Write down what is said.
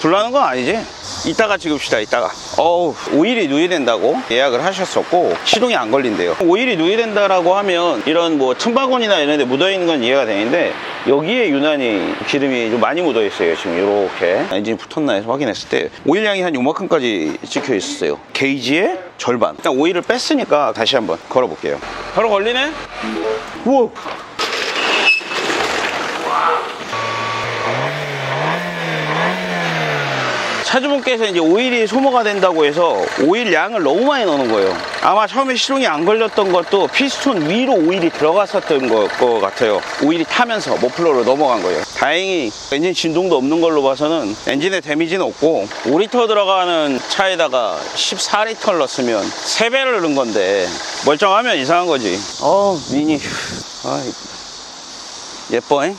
불나는 건 아니지? 이따가 찍읍시다 이따가. 어우 오일이 누이된다고 예약을 하셨었고 시동이 안 걸린대요. 오일이 누이된다라고 하면 이런 뭐 틈바구니나 이런 데 묻어있는 건 이해가 되는데 여기에 유난히 기름이 좀 많이 묻어있어요 지금 이렇게. 엔진이 붙었나 해서 확인했을 때. 오일량이 한 요만큼까지 찍혀 있었어요. 게이지의 절반. 일단 오일을 뺐으니까 다시 한번 걸어볼게요. 바로 걸리네? 우와 차주분께서 이제 오일이 소모가 된다고 해서 오일 양을 너무 많이 넣는 거예요. 아마 처음에 시동이 안 걸렸던 것도 피스톤 위로 오일이 들어갔었던 것, 것 같아요. 오일이 타면서 머플러로 넘어간 거예요. 다행히 엔진 진동도 없는 걸로 봐서는 엔진에 데미지는 없고 5리터 들어가는 차에다가 14리터를 넣었으면 3배를 넣은 건데 멀쩡하면 이상한 거지. 어 미니. 아, 예뻐, 잉?